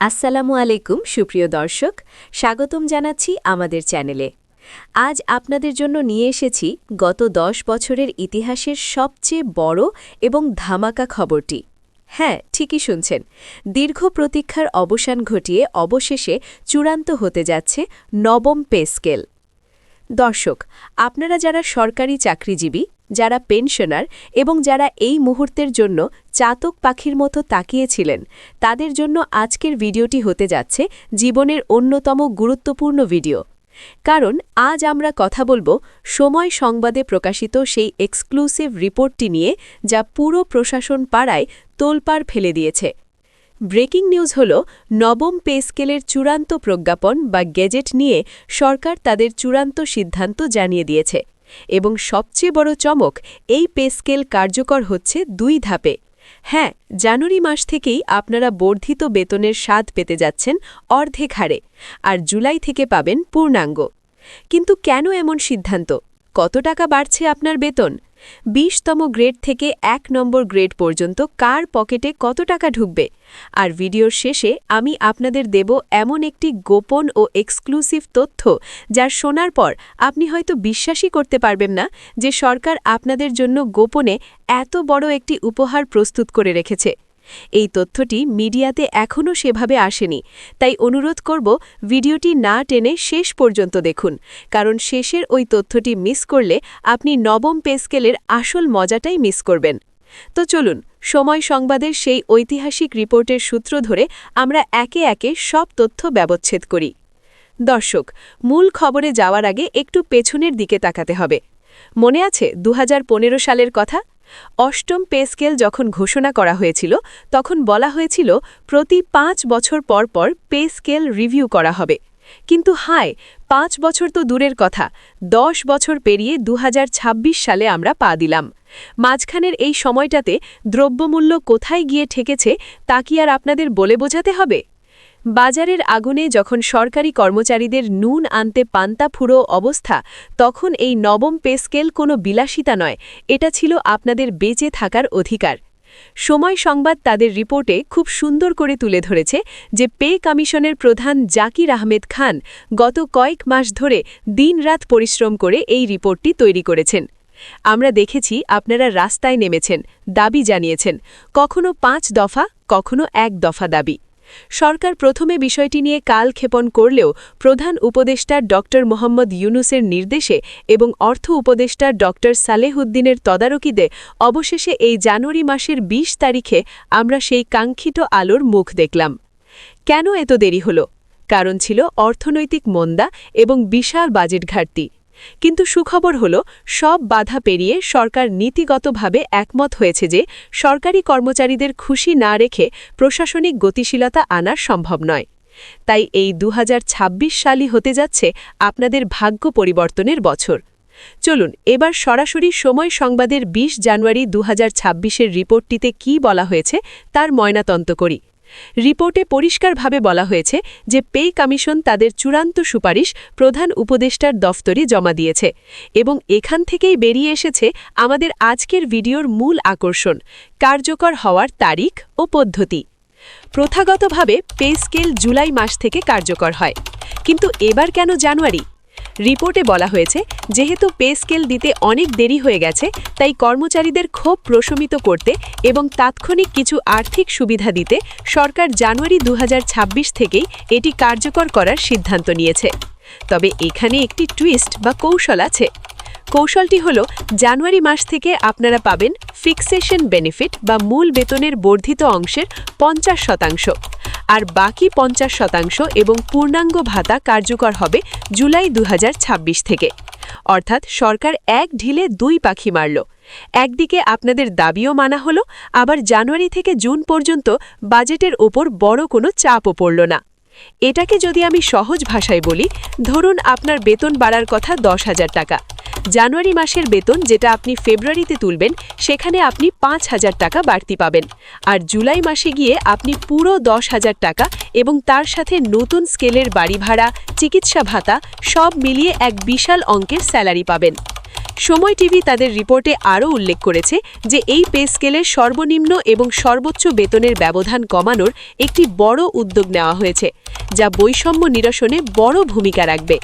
আসসালামু আলাইকুম, সুপ্রিয় দর্শক। স্বাগতম জানাচ্ছি আমাদের চ্যানেলে। আজ আপনাদের জন্য নিয়ে এসেছি গত দশ বছরের ইতিহাসের সবচেয়ে বড় এবং ধামাকা খবরটি। হ্যাঁ ঠিকই শুনছেন। দীর্ঘ প্রতীক্ষার অবসান ঘটিয়ে অবশেষে চূড়ান্ত হতে যাচ্ছে নবম পে স্কেল। দর্শক, আপনারা যারা সরকারি চাকরিজীবী, যারা পেনশনার এবং যারা এই মুহূর্তের জন্য চাতক পাখির মতো তাকিয়েছিলেন। তাদের জন্য আজকের ভিডিওটি হতে যাচ্ছে জীবনের অন্যতম গুরুত্বপূর্ণ ভিডিও। কারণ আজ আমরা কথা বলব সময় সংবাদে প্রকাশিত সেই এক্সক্লুসিভ রিপোর্টটি নিয়ে যা পুরো প্রশাসন পাড়ায় তোলপাড় ফেলে দিয়েছে। ব্রেকিং নিউজ হল, নবম পে স্কেলের চূড়ান্ত প্রজ্ঞাপন বা গেজেট নিয়ে সরকার তাদের চূড়ান্ত সিদ্ধান্ত জানিয়ে দিয়েছে। এবং সবচেয়ে বড় চমক, এই পে স্কেল কার্যকর হচ্ছে দুই ধাপে। হ্যাঁ জানুয়ারি মাস থেকেই আপনারা বর্ধিত বেতনের স্বাদ পেতে যাচ্ছেন অর্ধেক হারে, আর জুলাই থেকে পাবেন পূর্ণাঙ্গ। কিন্তু কেন এমন সিদ্ধান্ত? কত টাকা বাড়ছে আপনার বেতন? বিশতম গ্রেড থেকে এক নম্বর গ্রেড পর্যন্ত কার পকেটে কত টাকা ঢুকবে? আর ভিডিওর শেষে আমি আপনাদের দেব এমন একটি গোপন ও এক্সক্লুসিভ তথ্য যার শোনার পর আপনি হয়তো বিশ্বাসই করতে পারবেন না যে সরকার আপনাদের জন্য গোপনে এত বড় একটি উপহার প্রস্তুত করে রেখেছে। এই তথ্যটি মিডিয়াতে এখনও সেভাবে আসেনি, তাই অনুরোধ করব ভিডিওটি না টেনে শেষ পর্যন্ত দেখুন, কারণ শেষের ওই তথ্যটি মিস করলে আপনি নবম পেস্কেলের আসল মজাটাই মিস করবেন। তো চলুন, সময় সংবাদের সেই ঐতিহাসিক রিপোর্টের সূত্র ধরে আমরা একে একে সব তথ্য ব্যবচ্ছেদ করি। দর্শক, মূল খবরে যাওয়ার আগে একটু পেছনের দিকে তাকাতে হবে। মনে আছে দু হাজার পনেরো সালের কথা? অষ্টম পে স্কেল যখন ঘোষণা করা হয়েছিল, তখন বলা হয়েছিল প্রতি পাঁচ বছর পর পর পে স্কেল রিভিউ করা হবে। কিন্তু হায়, পাঁচ বছর তো দূরের কথা। দশ বছর পেরিয়ে দুহাজার ছাব্বিশ সালে আমরা পা দিলাম। মাঝখানের এই সময়টাতে দ্রব্যমূল্য কোথায় গিয়ে ঠেকেছে, তা কি আর আপনাদের বলে বোঝাতে হবে? বাজারের আগুনে যখন সরকারি কর্মচারীদের নুন আনতে পান্তা ফুরো অবস্থা, তখন এই নবম পে স্কেল কোনো বিলাসিতা নয়, এটা ছিল আপনাদের বেঁচে থাকার অধিকার। সময় সংবাদ তাদের রিপোর্টে খুব সুন্দর করে তুলে ধরেছে যে পে কমিশনের প্রধান জাকির আহমেদ খান গত কয়েক মাস ধরে দিনরাত পরিশ্রম করে এই রিপোর্টটি তৈরি করেছেন। আমরা দেখেছি আপনারা রাস্তায় নেমেছেন, দাবি জানিয়েছেন, কখনো পাঁচ দফা, কখনো এক দফা দাবি। সরকার প্রথমে বিষয়টি নিয়ে কাল ক্ষেপণ করলেও প্রধান উপদেষ্টা ড মোহাম্মদ ইউনুসের নির্দেশে এবং অর্থ উপদেষ্টা ড সালেহুদ্দিনের তদারকিতে অবশেষে এই জানুয়ারি মাসের ২০ তারিখে আমরা সেই কাঙ্ক্ষিত আলোর মুখ দেখলাম। কেন এত দেরি হল? কারণ ছিল অর্থনৈতিক মন্দা এবং বিশাল বাজেট ঘাটতি। কিন্তু সুখবর হল, সব বাধা পেরিয়ে সরকার নীতিগতভাবে একমত হয়েছে যে সরকারি কর্মচারীদের খুশি না রেখে প্রশাসনিক গতিশীলতা আনা সম্ভব নয়। তাই এই দুহাজার ছাব্বিশ সালই হতে যাচ্ছে আপনাদের ভাগ্য পরিবর্তনের বছর। চলুন, এবার সরাসরি সময় সংবাদের ২০ জানুয়ারি দু হাজার রিপোর্টটিতে কি বলা হয়েছে তার ময়নাতন্ত করি। রিপোর্টে পরিষ্কারভাবে বলা হয়েছে যে পে কমিশন তাদের চূড়ান্ত সুপারিশ প্রধান উপদেষ্টার দফতরে জমা দিয়েছে এবং এখান থেকেই বেরিয়ে এসেছে আমাদের আজকের ভিডিওর মূল আকর্ষণ, কার্যকর হওয়ার তারিখ ও পদ্ধতি। প্রথাগতভাবে পে স্কেল জুলাই মাস থেকে কার্যকর হয়। কিন্তু এবার কেন জানুয়ারি? রিপোর্টে বলা হয়েছে, যেহেতু পে স্কেল দিতে অনেক দেরি হয়ে গেছে, তাই কর্মচারীদের ক্ষোভ প্রশমিত করতে এবং তাৎক্ষণিক কিছু আর্থিক সুবিধা দিতে সরকার জানুয়ারি দু হাজার ছাব্বিশ থেকেই এটি কার্যকর করার সিদ্ধান্ত নিয়েছে। তবে এখানে একটি টুইস্ট বা কৌশল আছে। কৌশলটি হল, জানুয়ারি মাস থেকে আপনারা পাবেন ফিক্সেশন বেনিফিট বা মূল বেতনের বর্ধিত অংশের পঞ্চাশ শতাংশ। আর বাকি পঞ্চাশ শতাংশ এবং পূর্ণাঙ্গ ভাতা কার্যকর হবে জুলাই দু হাজার ছাব্বিশ থেকে। অর্থাৎ সরকার এক ঢিলে দুই পাখি মারল। একদিকে আপনাদের দাবিও মানা হলো, আবার জানুয়ারি থেকে জুন পর্যন্ত বাজেটের ওপর বড় কোনো চাপও পড়ল না। এটাকে যদি আমি সহজ ভাষায় বলি, ধরুন আপনার বেতন বাড়ার কথা দশ হাজার টাকা। জানুয়ারি মাসের বেতন যেটা আপনি ফেব্রুয়ারিতে তুলবেন, সেখানে আপনি পাঁচ হাজার টাকা বাড়তি পাবেন। আর জুলাই মাসে গিয়ে আপনি পুরো দশ হাজার টাকা এবং তার সাথে নতুন স্কেলের বাড়ি ভাড়া, চিকিৎসা ভাতা সব মিলিয়ে এক বিশাল অঙ্কের স্যালারি পাবেন। সময় টিভি তাদের রিপোর্টে আরও উল্লেখ করেছে যে এই পে স্কেলের সর্বনিম্ন এবং সর্বোচ্চ বেতনের ব্যবধান কমানোর একটি বড় উদ্যোগ নেওয়া হয়েছে, যা বৈষম্য নিরসনে বড় ভূমিকা রাখবে।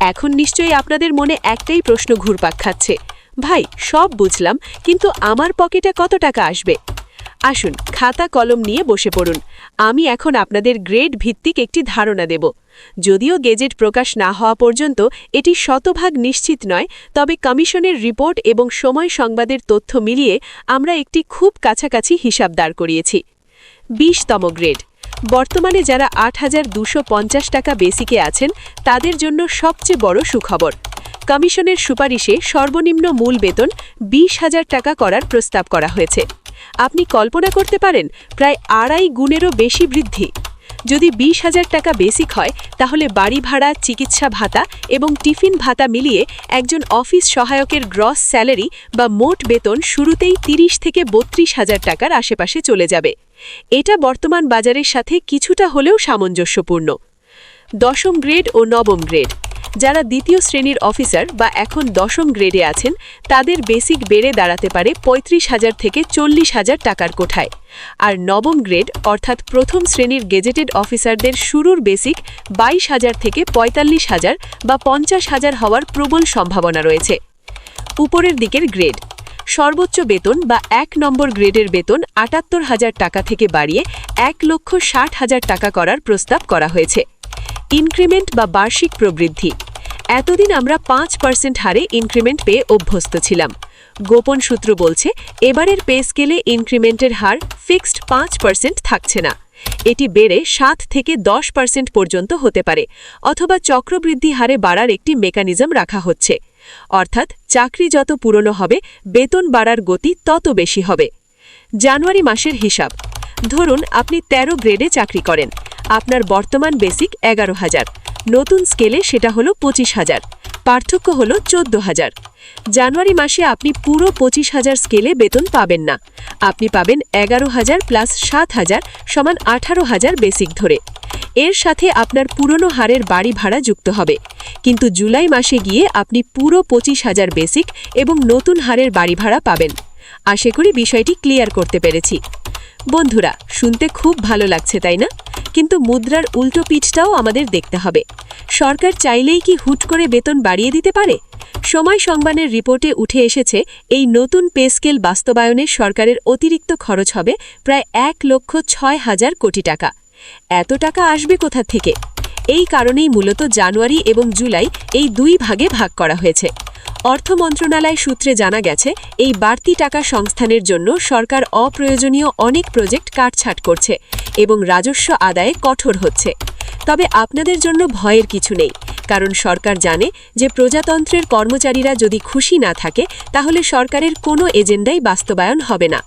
এখন নিশ্চয়ই আপনাদের মনে একটাই প্রশ্ন ঘুরপাক খাচ্ছে। ভাই, সব বুঝলাম, কিন্তু আমার পকেটে কত টাকা আসবে? আসুন, খাতা কলম নিয়ে বসে পড়ুন। আমি এখন আপনাদের গ্রেড ভিত্তিক একটি ধারণা দেব। যদিও গেজেট প্রকাশ না হওয়া পর্যন্ত এটি শতভাগ নিশ্চিত নয়, তবে কমিশনের রিপোর্ট এবং সময় সংবাদের তথ্য মিলিয়ে আমরা একটি খুব কাছাকাছি হিসাব দাঁড় করিয়েছি। বিশতম গ্রেড। বর্তমানে যারা আট টাকা বেসিকে আছেন, তাদের জন্য সবচেয়ে বড় সুখবর। কমিশনের সুপারিশে সর্বনিম্ন মূল বেতন বিশ হাজার টাকা করার প্রস্তাব করা হয়েছে। আপনি কল্পনা করতে পারেন, প্রায় আড়াই গুণেরও বেশি বৃদ্ধি। যদি বিশ হাজার টাকা বেসিক হয়, তাহলে বাড়ি ভাড়া, চিকিৎসা ভাতা এবং টিফিন ভাতা মিলিয়ে একজন অফিস সহায়কের গ্রস স্যালারি বা মোট বেতন শুরুতেই তিরিশ থেকে বত্রিশ হাজার টাকার আশেপাশে চলে যাবে। এটা বর্তমান বাজারের সাথে কিছুটা হলেও সামঞ্জস্যপূর্ণ। দশম গ্রেড ও নবম গ্রেড। যারা দ্বিতীয় শ্রেণির অফিসার বা এখন দশম গ্রেডে আছেন, তাদের বেসিক বেড়ে দাঁড়াতে পারে পঁয়ত্রিশ হাজার থেকে চল্লিশ হাজার টাকার কোঠায়। আর নবম গ্রেড, অর্থাৎ প্রথম শ্রেণির গেজেটেড অফিসারদের শুরুর বেসিক বাইশ হাজার থেকে পঁয়তাল্লিশ হাজার বা পঞ্চাশ হাজার হওয়ার প্রবল সম্ভাবনা রয়েছে। উপরের দিকের গ্রেড, সর্বোচ্চ বেতন বা এক নম্বর গ্রেডের বেতন আটাত্তর হাজার টাকা থেকে বাড়িয়ে এক লক্ষ ষাট হাজার টাকা করার প্রস্তাব করা হয়েছে। ইনক্রিমেন্ট বা বার্ষিক প্রবৃদ্ধি। এতদিন আমরা পাঁচ পার্সেন্ট হারে ইনক্রিমেন্ট পেয়ে অভ্যস্ত ছিলাম। গোপন সূত্র বলছে, এবারের পে স্কেলে ইনক্রিমেন্টের হার ফিক্সড পাঁচ পার্সেন্ট থাকছে না। এটি বেড়ে সাত থেকে দশ পার্সেন্ট পর্যন্ত হতে পারে, অথবা চক্রবৃদ্ধি হারে বাড়ার একটি মেকানিজম রাখা হচ্ছে। অর্থাৎ চাকরি যত পুরনো হবে, বেতন বাড়ার গতি তত বেশি হবে। জানুয়ারি মাসের হিসাব। ধরুন, আপনি ১৩ গ্রেডে চাকরি করেন। আপনার বর্তমান বেসিক এগারো হাজার। নতুন স্কেলে সেটা হলো পঁচিশ হাজার। পার্থক্য হলো চোদ্দ হাজার। জানুয়ারি মাসে আপনি পুরো পঁচিশ হাজার স্কেলে বেতন পাবেন না। আপনি পাবেন এগারো হাজার প্লাস সাত হাজার সমান আঠারো হাজার বেসিক ধরে। এর সাথে আপনার পুরনো হারের বাড়ি ভাড়া যুক্ত হবে। কিন্তু জুলাই মাসে গিয়ে আপনি পুরো পঁচিশ হাজার বেসিক এবং নতুন হারের বাড়ি ভাড়া পাবেন। আশা করি বিষয়টি ক্লিয়ার করতে পেরেছি। বন্ধুরা, শুনতে খুব ভালো লাগছে, তাই না? কিন্তু মুদ্রার উল্টো পিঠটাও আমাদের দেখতে হবে। সরকার চাইলেই কি হুট করে বেতন বাড়িয়ে দিতে পারে? সময় সংবাদের রিপোর্টে উঠে এসেছে, এই নতুন পে স্কেল বাস্তবায়নে সরকারের অতিরিক্ত খরচ হবে প্রায় এক লক্ষ ছয় হাজার কোটি টাকা। এত টাকা আসবে কোথা থেকে? এই কারণেই মূলত জানুয়ারি এবং জুলাই এই দুই ভাগে ভাগ করা হয়েছে। অর্থ মন্ত্রণালয় সূত্রে জানা গেছে, এই বাড়তি টাকা সংস্থানের জন্য সরকার অপ্রয়োজনীয় অনেক প্রজেক্ট কাটছাট করছে এবং রাজস্ব আদায়ে কঠোর হচ্ছে। তবে আপনাদের জন্য ভয়ের কিছু নেই, কারণ সরকার জানে যে প্রজাতন্ত্রের কর্মচারীরা যদি খুশি না থাকে, তাহলে সরকারের কোনো এজেন্ডাই বাস্তবায়ন হবে না।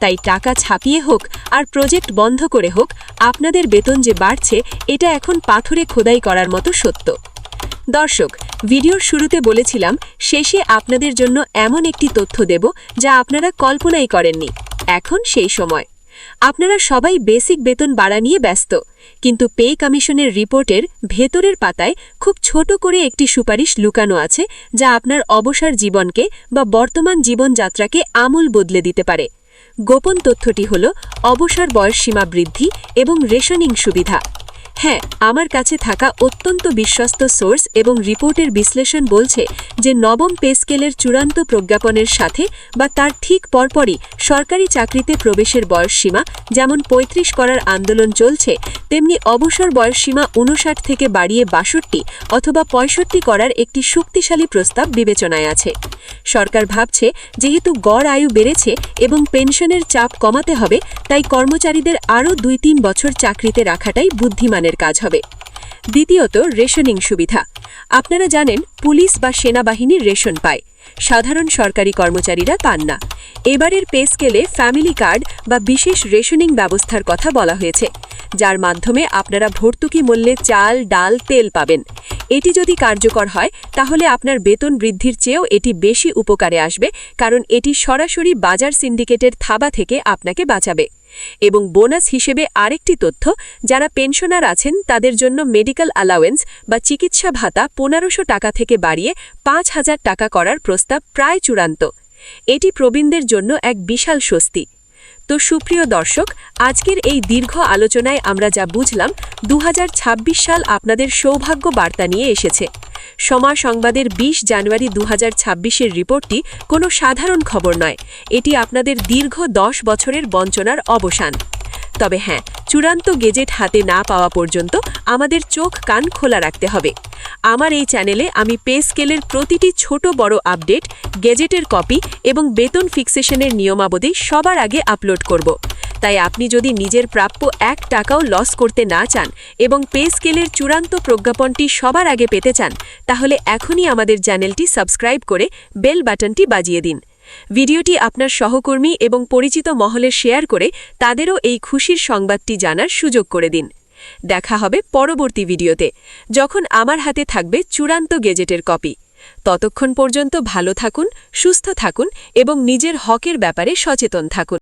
তাই টাকা ছাপিয়ে হোক আর প্রজেক্ট বন্ধ করে হোক, আপনাদের বেতন যে বাড়ছে, এটা এখন পাথরে খোদাই করার মতো সত্য। দর্শক, ভিডিওর শুরুতে বলেছিলাম, শেষে আপনাদের জন্য এমন একটি তথ্য দেব যা আপনারা কল্পনাই করেননি। এখন সেই সময়। আপনারা সবাই বেসিক বেতন বাড়া নিয়ে ব্যস্ত, কিন্তু পে কমিশনের রিপোর্টের ভেতরের পাতায় খুব ছোট করে একটি সুপারিশ লুকানো আছে যা আপনার অবসর জীবনকে বা বর্তমান জীবনযাত্রাকে আমূল বদলে দিতে পারে। গোপন তথ্যটি হল, অবসর বয়স সীমা বৃদ্ধি এবং রেশনিং সুবিধা। হ্যাঁ আমার কাছে থাকা অত্যন্ত বিশ্বস্ত সোর্স এবং রিপোর্টের বিশ্লেষণ বলছে যে নবম পে স্কেলের চূড়ান্ত প্রজ্ঞাপনের সাথে বা তার ঠিক পরপরই সরকারি চাকরিতে প্রবেশের বয়সসীমা যেমন ৩৫ করার আন্দোলন চলছে, তেমনি অবসর বয়সসীমা উনষাট থেকে বাড়িয়ে বাষট্টি অথবা পঁয়ষট্টি করার একটি শক্তিশালী প্রস্তাব বিবেচনায় আছে। সরকার ভাবছে যেহেতু গড় আয়ু বেড়েছে এবং পেনশনের চাপ কমাতে হবে, তাই কর্মচারীদের আরও দুই তিন বছর চাকরিতে রাখাটাই বুদ্ধিমানের কাজ হবে। দ্বিতীয়ত, রেশনিং সুবিধা। আপনারা জানেন, পুলিশ বা সেনাবাহিনীর রেশন পায়। সাধারণ সরকারি কর্মচারীরা পান না। এবারের পে স্কেলে ফ্যামিলি কার্ড বা বিশেষ রেশনিং ব্যবস্থার কথা বলা হয়েছে, যার মাধ্যমে আপনারা ভর্তুকি মূল্যে চাল, ডাল, তেল পাবেন। এটি যদি কার্যকর হয়, তাহলে আপনার বেতন বৃদ্ধির চেয়েও এটি বেশি উপকারে আসবে, কারণ এটি সরাসরি বাজার সিন্ডিকেটের থাবা থেকে আপনাকে বাঁচাবে। এবং বোনাস হিসেবে আরেকটি তথ্য, যারা পেনশনার আছেন, তাদের জন্য মেডিকেল অ্যালাওয়েন্স বা চিকিৎসা ভাতা পনেরোশো টাকা থেকে বাড়িয়ে পাঁচ হাজার টাকা করার প্রস্তাব প্রায় চূড়ান্ত। এটি প্রবীণদের জন্য এক বিশাল স্বস্তি। তো সুপ্রিয় দর্শক, আজকের এই দীর্ঘ আলোচনায় আমরা যা বুঝলাম দু হাজার ছাব্বিশ সাল আপনাদের সৌভাগ্য বার্তা নিয়ে এসেছে। সমা সংবাদের ২০ জানুয়ারি দু হাজার রিপোর্টটি কোনো সাধারণ খবর নয়। এটি আপনাদের দীর্ঘ দশ বছরের বঞ্চনার অবসান। তবে হ্যাঁ চূড়ান্ত গেজেট হাতে না পাওয়া পর্যন্ত আমাদের চোখ কান খোলা রাখতে হবে। আমার এই চ্যানেলে আমি পে স্কেলের প্রতিটি ছোট বড় আপডেট, গেজেটের কপি এবং বেতন ফিক্সেশনের নিয়মাবলী সবার আগে আপলোড করব। তাই আপনি যদি নিজের প্রাপ্য এক টাকাও লস করতে না চান এবং পে স্কেলের চূড়ান্ত প্রজ্ঞাপনটি সবার আগে পেতে চান, তাহলে এখনই আমাদের চ্যানেলটি সাবস্ক্রাইব করে বেল বাটনটি বাজিয়ে দিন। ভিডিওটি আপনার সহকর্মী এবং পরিচিত মহলে শেয়ার করে তাদেরও এই খুশির সংবাদটি জানার সুযোগ করে দিন। দেখা হবে পরবর্তী ভিডিওতে, যখন আমার হাতে থাকবে চূড়ান্ত গেজেটের কপি। ততক্ষণ পর্যন্ত ভালো থাকুন, সুস্থ থাকুন এবং নিজের হকের ব্যাপারে সচেতন থাকুন।